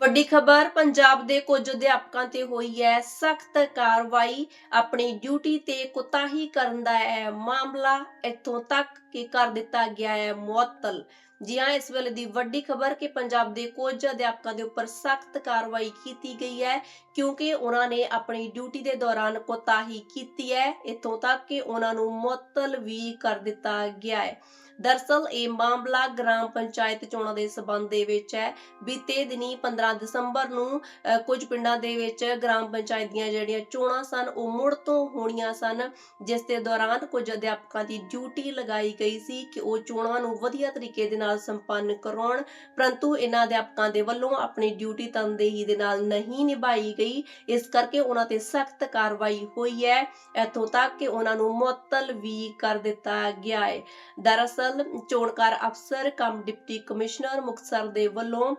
ਵੱਡੀ ਖਬਰ, ਪੰਜਾਬ ਦੇ ਕੁਝ ਅਧਿਆਪਕਾਂ ਤੇ ਹੋਈ ਹੈ ਸਖਤ ਕਾਰਵਾਈ। ਆਪਣੀ ਡਿਊਟੀ ਤੇ ਕੁਤਾਹੀ ਕਰਨ ਦਾ ਹੈ ਮਾਮਲਾ ਇੱਥੋਂ ਤੱਕ ਕਿ ਕਰ ਦਿੱਤਾ ਗਿਆ ਹੈ ਮੁਅੱਤਲ। ਜੀ ਹਾਂ, ਇਸ ਵੇਲੇ ਦੀ ਵੱਡੀ ਖਬਰ ਕਿ ਪੰਜਾਬ ਦੇ ਕੁਝ ਅਧਿਆਪਕਾਂ ਦੇ ਉੱਪਰ ਸਖਤ ਕਾਰਵਾਈ ਕੀਤੀ ਗਈ ਹੈ, ਕਿਉਂਕਿ ਉਹਨਾਂ ਨੇ ਆਪਣੀ ਡਿਊਟੀ ਦੇ ਦੌਰਾਨ ਕੋਤਾਹੀ ਕੀਤੀ ਹੈ। ਇੱਥੋਂ ਤੱਕ ਕਿ ਉਹਨਾਂ ਨੂੰ ਮੁਅੱਤਲ ਵੀ ਕਰ ਦਿੱਤਾ ਗਿਆ ਹੈ। ਦਰਸਲ ਇਹ ਮਾਮਲਾ ਗ੍ਰਾਮ ਪੰਚਾਇਤ ਚੋਣਾਂ ਦੇ ਸਬੰਧ ਦੇ ਵਿੱਚ ਹੈ। ਬੀਤੇ ਦਿਨੀ 15 ਦਸੰਬਰ ਨੂੰ ਅ, ਕੁਝ ਪਿੰਡਾਂ ਦੇ ਵਿੱਚ ਗ੍ਰਾਮ ਪੰਚਾਇਤ ਦੀਆਂ ਜਿਹੜੀਆਂ ਚੋਣਾਂ ਸਨ ਉਹ ਮੁੜ ਤੋਂ ਹੋਣੀਆਂ ਸਨ ਜਿਸ ਦੇ ਦੌਰਾਨ ਕੁਝ ਅਧਿਆਪਕਾਂ ਦੀ ਡਿਊਟੀ ਲਗਾਈ ਗਈ ਸੀ ਕਿ ਉਹ ਚੋਣਾਂ ਨੂੰ ਵਧੀਆ ਤਰੀਕੇ ਦੇ ਨਾਲ ਸੰਪੰਨ ਕਰਾਉਣ ਪਰੰਤੂ ਇਹਨਾਂ ਅਧਿਆਪਕਾਂ ਦੇ ਵੱਲੋਂ ਆਪਣੀ ਡਿਊਟੀ ਤਨਦੇਹੀ ਦੇ ਨਾਲ ਨਹੀਂ ਨਿਭਾਈ ਗਈ। ਇਸ ਕਰਕੇ ਉਹਨਾਂ ਤੇ ਸਖਤ ਕਾਰਵਾਈ ਹੋਈ ਹੈ। ਇੱਥੋਂ ਤੱਕ ਕਿ ਉਹਨਾਂ ਨੂੰ ਮੁਅੱਤਲ ਵੀ ਕਰ ਦਿੱਤਾ ਗਿਆ ਹੈ। ਦਰਅਸਲ ਚੋਣਕਾਰ ਅਫਸਰ, ਕਮ ਡਿਪਟੀ ਕਮਿਸ਼ਨਰ ਮੁਕਤਸਰ ਦੇ ਵੱਲੋਂ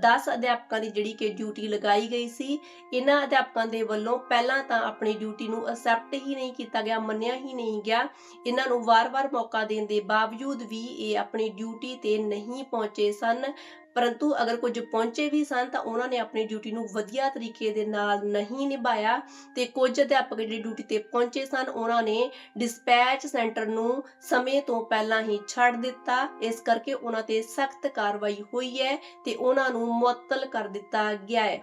10 ਅਧਿਆਪਕਾਂ ਦੀ ਜਿਹੜੀ ਕਿ ਡਿਊਟੀ ਲਗਾਈ ਗਈ ਸੀ। ਇਹਨਾਂ ਅਧਿਆਪਕਾਂ ਦੇ ਵੱਲੋਂ ਪਹਿਲਾਂ ਤਾਂ ਆਪਣੀ ਡਿਊਟੀ ਨੂੰ ਅਸੈਪਟ ਹੀ ਨਹੀਂ ਕੀਤਾ ਗਿਆ, ਮੰਨਿਆ ਹੀ ਨਹੀਂ ਗਿਆ। ਇਹਨਾਂ ਨੂੰ ਵਾਰ-ਵਾਰ ਮੌਕਾ ਦੇਣ ਦੇ ਬਾਵਜੂਦ ਵੀ ਇਹ ਆਪਣੀ ਡਿਊਟੀ ਤੇ ਨਹੀਂ ਪਹੁੰਚੇ ਸਨ। ਪਰੰਤੂ ਅਗਰ ਕੁਝ ਪਹੁੰਚੇ ਵੀ ਸਨ ਤਾਂ ਉਹਨਾਂ ਨੇ ਆਪਣੀ ਡਿਊਟੀ ਨੂੰ ਵਧੀਆ ਤਰੀਕੇ ਦੇ ਨਾਲ ਨਹੀਂ ਨਿਭਾਇਆ ਤੇ ਕੁਝ ਅਧਿਆਪਕ ਜਿਹੜੇ ਡਿਊਟੀ ਤੇ ਪਹੁੰਚੇ ਸਨ, ਉਹਨਾਂ ਨੇ ਡਿਸਪੈਚ ਸੈਂਟਰ ਨੂੰ ਸਮੇਂ ਤੋਂ ਪਹਿਲਾਂ ਹੀ ਛੱਡ ਦਿੱਤਾ। ਇਸ ਕਰਕੇ ਉਹਨਾਂ ਤੇ ਸਖਤ ਕਾਰਵਾਈ ਹੋਈ ਹੈ ਤੇ ਉਹਨਾਂ ਨੂੰ ਮੁਅੱਤਲ ਕਰ ਦਿੱਤਾ ਗਿਆ ਹੈ।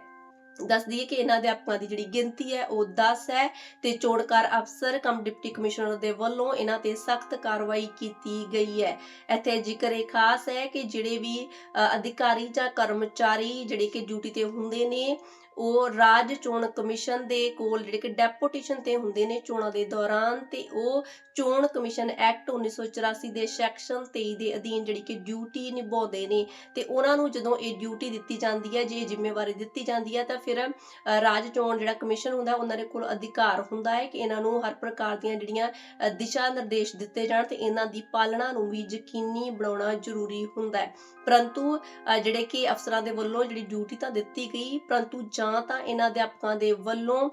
ਦੱਸ ਦਈਏ ਕਿ ਇਹਨਾਂ ਅਧਿਆਪਕਾਂ ਦੀ ਜਿਹੜੀ ਗਿਣਤੀ ਹੈ ਉਹ 10 ਹੈ ਤੇ ਚੋਣਕਾਰ ਅਫਸਰ ਕਮ ਡਿਪਟੀ ਕਮਿਸ਼ਨਰ ਦੇ ਵੱਲੋਂ ਇਹਨਾਂ ਤੇ ਸਖਤ ਕਾਰਵਾਈ ਕੀਤੀ ਗਈ ਹੈ। ਇੱਥੇ ਜ਼ਿਕਰ ਇਹ ਖਾਸ ਹੈ ਕਿ ਜਿਹੜੇ ਵੀ ਅਧਿਕਾਰੀ ਜਾਂ ਕਰਮਚਾਰੀ ਜਿਹੜੇ ਕਿ ਡਿਊਟੀ ਤੇ ਹੁੰਦੇ ਨੇ, ਉਹ ਰਾਜ ਚੋਣ ਕਮਿਸ਼ਨ ਦੇ ਕੋਲ ਜਿਹੜੇ ਕਿ ਡੈਪੂਟੇਸ਼ਨ ਤੇ ਹੁੰਦੇ ਨੇ ਚੋਣਾਂ ਦੇ ਦੌਰਾਨ ਤੇ ਉਹ ਚੋਣ ਕਮਿਸ਼ਨ ਐਕਟ 1984 ਦੇ ਸੈਕਸ਼ਨ 23 ਦੇ ਅਧੀਨ ਜਿਹੜੀ ਕਿ ਡਿਊਟੀ ਨਿਭਾਉਂਦੇ ਨੇ ਤੇ ਉਹਨਾਂ ਨੂੰ ਜਦੋਂ ਇਹ ਡਿਊਟੀ ਦਿੱਤੀ ਜਾਂਦੀ ਹੈ, ਜੇ ਜ਼ਿੰਮੇਵਾਰੀ ਦਿੱਤੀ ਜਾਂਦੀ ਹੈ ਤਾਂ ਫਿਰ ਰਾਜ ਚੋਣ ਜਿਹੜਾ ਕਮਿਸ਼ਨ ਹੁੰਦਾ, ਉਹਨਾਂ ਦੇ ਕੋਲ ਅਧਿਕਾਰ ਹੁੰਦਾ ਹੈ ਕਿ ਇਹਨਾਂ ਨੂੰ ਹਰ ਪ੍ਰਕਾਰ ਦੀਆਂ ਜਿਹੜੀਆਂ ਦਿਸ਼ਾ ਨਿਰਦੇਸ਼ ਦਿੱਤੇ ਜਾਣ ਤੇ ਇਹਨਾਂ ਦੀ ਪਾਲਣਾ ਨੂੰ ਵੀ ਯਕੀਨੀ ਬਣਾਉਣਾ ਜ਼ਰੂਰੀ ਹੁੰਦਾ ਹੈ। ਪਰੰਤੂ ਜਿਹੜੇ ਕਿ ਅਫਸਰਾਂ ਦੇ ਵੱਲੋਂ ਜਿਹੜੀ ਡਿਊਟੀ ਤਾਂ ਦਿੱਤੀ ਗਈ, ਪਰੰਤੂ ਜਾਂ ਤਾਂ ਇਹਨਾਂ ਅਧਿਆਪਕਾਂ ਦੇ ਵੱਲੋਂ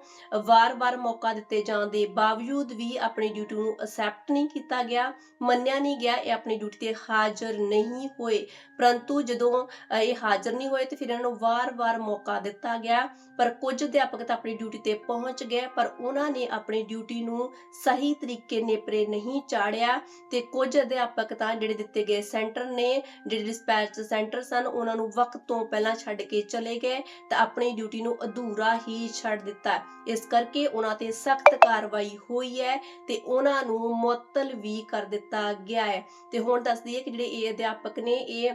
ਵਾਰ-ਵਾਰ ਮੌਕਾ ਦਿੱਤੇ ਜਾਣ ਦੇ ਬਾਵਜੂਦ ਵੀ ਆਪਣੀ ਡਿਊਟੀ ਨੂੰ ਅਸੈਪਟ ਨਹੀਂ ਕੀਤਾ ਗਿਆ, ਮੰਨਿਆ ਨਹੀਂ ਗਿਆ, ਇਹ ਆਪਣੀ ਡਿਊਟੀ ਤੇ ਹਾਜ਼ਰ ਨਹੀਂ ਹੋਏ। ਪਰੰਤੂ ਜਦੋਂ ਇਹ ਹਾਜ਼ਰ ਨਹੀਂ ਹੋਏ ਤੇ ਫਿਰ ਇਹਨਾਂ ਨੂੰ ਵਾਰ-ਵਾਰ ਮੌਕਾ ਦਿੱਤਾ ਗਿਆ ਪਰ ਕੁਝ ਅਧਿਆਪਕ ਤਾਂ ਆਪਣੀ ਡਿਊਟੀ ਤੇ ਪਹੁੰਚ ਗਏ, ਪਰ ਉਹਨਾਂ ਨੇ ਆਪਣੀ ਡਿਊਟੀ ਨੂੰ ਸਹੀ ਤਰੀਕੇ ਨੇਪਰੇ ਨਹੀਂ ਚਾੜਿਆ ਤੇ ਕੁਝ ਅਧਿਆਪਕ ਤਾਂ ਜਿਹੜੇ ਦਿੱਤੇ ਗਏ ਸੈਂਟਰ ਨੇ, ਜਿਹੜੇ ਡਿਸਪੈਚ ਸੈਂਟਰ ਸਨ, ਉਹਨਾਂ ਨੂੰ ਵਕਤ ਤੋਂ ਪਹਿਲਾਂ ਛੱਡ ਕੇ ਚਲੇ ਗਏ ਤਾਂ ਆਪਣੀ ਡਿਊਟੀ ਨੂੰ ਅਧੂਰਾ ਹੀ ਛੱਡ ਦਿੱਤਾ। ਇਸ ਕਰਕੇ ਉਹਨਾਂ ਤੇ ਸਖਤ ਕਾਰਵਾਈ ਹੋਈ ਹੈ ਤੇ ਉਹਨਾਂ ਨੂੰ ਮੁਅੱਤਲ ਵੀ ਕਰ ਦਿੱਤਾ ਗਿਆ ਹੈ। ਤੇ ਹੁਣ ਦੱਸਦੀ ਦਈਏ ਕਿ ਜਿਹੜੇ ਇਹ ਅਧਿਆਪਕ ਨੇ, ਇਹ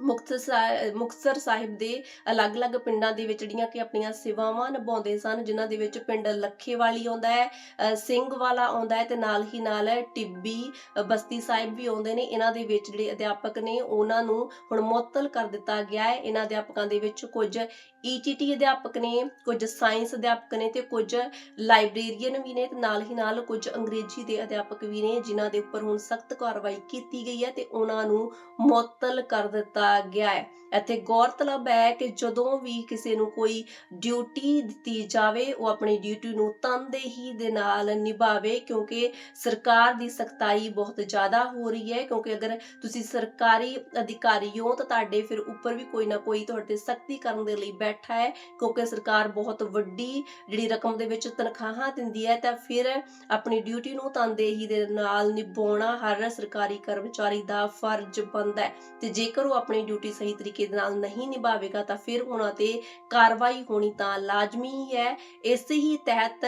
ਮੁਕਤਸਰ ਸਾ- ਮੁਕਤਸਰ ਸਾਹਿਬ ਦੇ ਅਲੱਗ-ਅਲੱਗ ਪਿੰਡਾਂ ਦੇ ਵਿੱਚ ਜਿਹੜੀਆਂ ਕਿ ਆਪਣੀਆਂ ਸੇਵਾਵਾਂ ਨਿਭਾਉਂਦੇ ਸਨ, ਜਿਨ੍ਹਾਂ ਦੇ ਵਿੱਚ ਪਿੰਡ ਲੱਖੇਵਾਲੀ ਆਉਂਦਾ ਹੈ ਸਿੰਘ ਵਾਲਾ ਆਉਂਦਾ ਹੈ ਤੇ ਨਾਲ ਹੀ ਨਾਲ ਟਿੱਬੀ ਬਸਤੀ ਸਾਹਿਬ ਵੀ ਆਉਂਦੇ ਨੇ। ਇਹਨਾਂ ਦੇ ਵਿੱਚ ਜਿਹੜੇ ਅਧਿਆਪਕ ਨੇ, ਉਹਨਾਂ ਨੂੰ ਹੁਣ ਮੁਅੱਤਲ ਕਰ ਦਿੱਤਾ ਗਿਆ ਹੈ। ਇਹਨਾਂ ਅਧਿਆਪਕਾਂ ਦੇ ਵਿੱਚ ਕੁਝ ਈਟੀਟੀ ਅਧਿਆਪਕ ਨੇ, ਕੁਝ ਸਾਇੰਸ ਅਧਿਆਪਕ ਨੇ ਤੇ ਕੁਝ ਲਾਇਬ੍ਰੇਰੀਅਨ ਵੀ ਨੇ ਤੇ ਨਾਲ ਹੀ ਨਾਲ ਕੁਝ ਅੰਗਰੇਜ਼ੀ ਦੇ ਅਧਿਆਪਕ ਵੀ ਨੇ, ਜਿਨ੍ਹਾਂ ਦੇ ਉੱਪਰ ਹੁਣ ਸਖਤ ਕਾਰਵਾਈ ਕੀਤੀ ਗਈ ਹੈ ਤੇ ਉਹਨਾਂ ਨੂੰ ਮੁਅੱਤਲ ਕਰ ਦਿੱਤਾ ਗਿਆ ਹੈ। ਇੱਥੇ ਗੌਰਤਲਬ ਹੈ ਕਿ ਜਦੋਂ ਵੀ ਕਿਸੇ ਨੂੰ ਕੋਈ ਡਿਊਟੀ ਦਿੱਤੀ ਜਾਵੇ, ਉਹ ਆਪਣੀ ਡਿਊਟੀ ਨੂੰ ਤਨਦੇਹੀ ਦੇ ਨਾਲ ਨਿਭਾਵੇ, ਕਿਉਂਕਿ ਸਰਕਾਰ ਦੀ ਸਖਤਾਈ ਬਹੁਤ ਜ਼ਿਆਦਾ ਹੋ ਰਹੀ ਹੈ। ਕਿਉਂਕਿ ਅਗਰ ਤੁਸੀਂ ਸਰਕਾਰੀ ਅਧਿਕਾਰੀ ਹੋ, ਤਾਂ ਤੁਹਾਡੇ ਫਿਰ ਉੱਪਰ ਵੀ ਕੋਈ ਨਾ ਕੋਈ ਤੁਹਾਡੇ ਸਖਤੀ ਕਰਨ ਦੇ ਲਈ ਬੈਠਾ ਹੈ। ਕਿਉਂਕਿ ਸਰਕਾਰ ਬਹੁਤ ਵੱਡੀ ਜਿਹੜੀ ਰਕਮ ਦੇ ਵਿੱਚ ਤਨਖਾਹਾਂ ਦਿੰਦੀ ਹੈ, ਤਾਂ ਫਿਰ ਆਪਣੀ ਡਿਊਟੀ ਨੂੰ ਤਨਦੇਹੀ ਦੇ ਨਾਲ ਨਿਭਾਉਣਾ ਹਰ ਸਰਕਾਰੀ ਕਰਮਚਾਰੀ ਦਾ ਫਰਜ਼ ਬਣਦਾ ਹੈ। ਤੇ ਜੇਕਰ ਉਹ ਆਪਣੀ ਡਿਊਟੀ ਸਹੀ ਤਰੀਕੇ ਦੇ ਨਾਲ ਨਹੀਂ ਨਿਭਾਵੇਗਾ ਤਾਂ ਫਿਰ ਉਹਨਾਂ ਤੇ ਕਾਰਵਾਈ ਹੋਣੀ ਤਾਂ ਲਾਜ਼ਮੀ ਹੀ ਹੈ। ਇਸ ਹੀ ਤਹਿਤ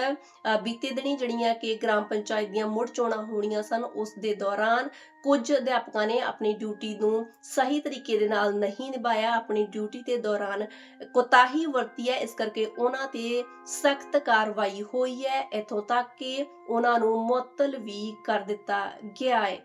ਬੀਤੇ ਦਿਨੀ ਜਿਹੜੀਆਂ ਕਿ ਗ੍ਰਾਮ ਪੰਚਾਇਤ ਦੀਆਂ ਮੁੜ ਚੋਣਾਂ ਹੋਣੀਆਂ ਸਨ, ਉਸ ਦੇ ਦੌਰਾਨ ਕੁਝ ਅਧਿਆਪਕਾਂ ਨੇ ਆਪਣੀ ਡਿਊਟੀ ਨੂੰ ਸਹੀ ਤਰੀਕੇ ਦੇ ਨਾਲ ਨਹੀਂ ਨਿਭਾਇਆ। ਆਪਣੀ ਡਿਊਟੀ ਦੇ ਦੌਰਾਨ ਕੋਤਾਹੀ ਵਰਤੀ ਹੈ। ਇਸ ਕਰਕੇ ਉਹਨਾਂ ਤੇ ਸਖਤ ਕਾਰਵਾਈ ਹੋਈ ਹੈ। ਇਥੋਂ ਤੱਕ ਕਿ ਉਹਨਾਂ ਨੂੰ ਮੁਅੱਤਲ ਵੀ ਕਰ ਦਿੱਤਾ ਗਿਆ ਹੈ।